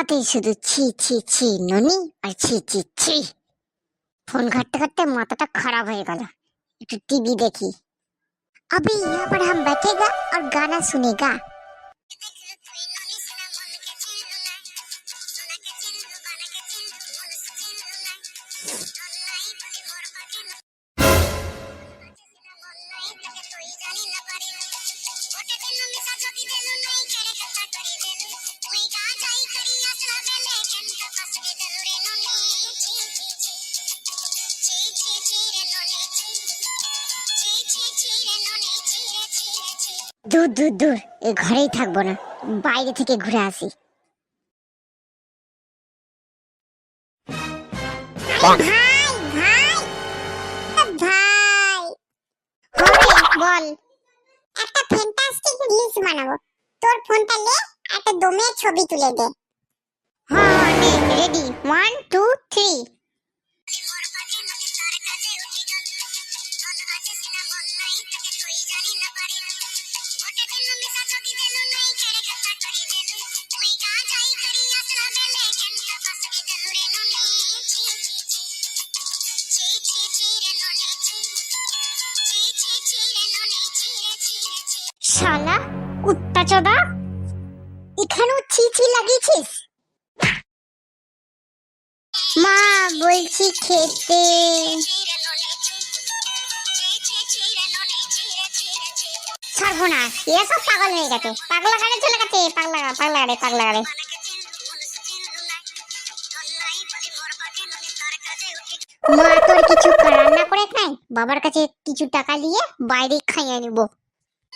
তাকাতেই শুধু ছি ছি ছি ননি আর ছি ছি ছি ফোন ঘাটতে ঘাটতে মাথাটা খারাপ হয়ে গেল একটু टीवी देखी अभी यहाँ पर हम बैठेगा और गाना सुनेगा দূর দূর দূর। এ ঘরেই থাকব না। বাইরে থেকে ঘুরে আসি। ভাই ভাই ভাই। বল। একটা ফ্যান্টাস্টিক রিলস বানাবো। তোর ফোনটা নে একটা দমের ছবি তুলে দে। হ্যাঁ রেডি ওয়ান টু থ্রি শালা কুত্তা চোদা। এখানেও লাগিয়েছিস? মা বলছি খেতে। পাগল হয়ে গেছে। পাগলা গাড়ি চলে গেছে? পাগলা পাগলা গাড়ি পাগলা গাড়ি মা তোর কিছু রান্না করে খায়? বাবার কাছে কিছু টাকা দিয়ে বাইরে খাইয়ে নিব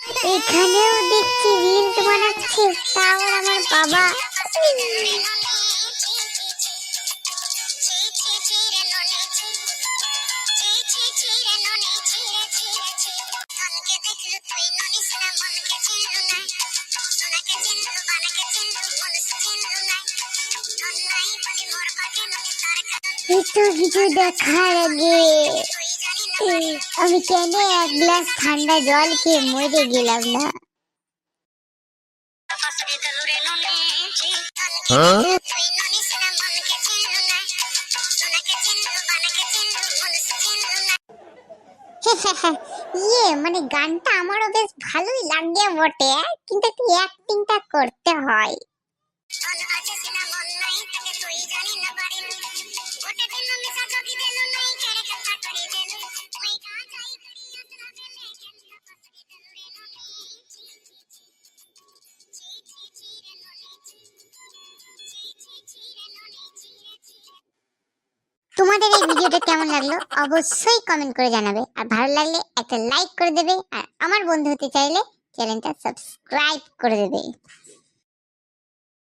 এখানেও দেখছি রিলস বানাচ্ছে তাও আমার বাবা। একটু কিছু দেখার আগে। আমি কেন এক গ্লাস ঠান্ডা জল খেয়ে মরে গেলাম না? ইয়ে মানে গানটা আমারও বেশ ভালোই লাগে বটে, কিন্তু অ্যাক্টিংটা করতে হয়। তোমাদের এই ভিডিওটা কেমন লাগল অবশ্যই কমেন্ট করে জানাবে। আর ভালো লাগলে একটা লাইক করে দেবে। আর আমার বন্ধু হতে চাইলে চ্যানেলটা সাবস্ক্রাইব করে দেবে।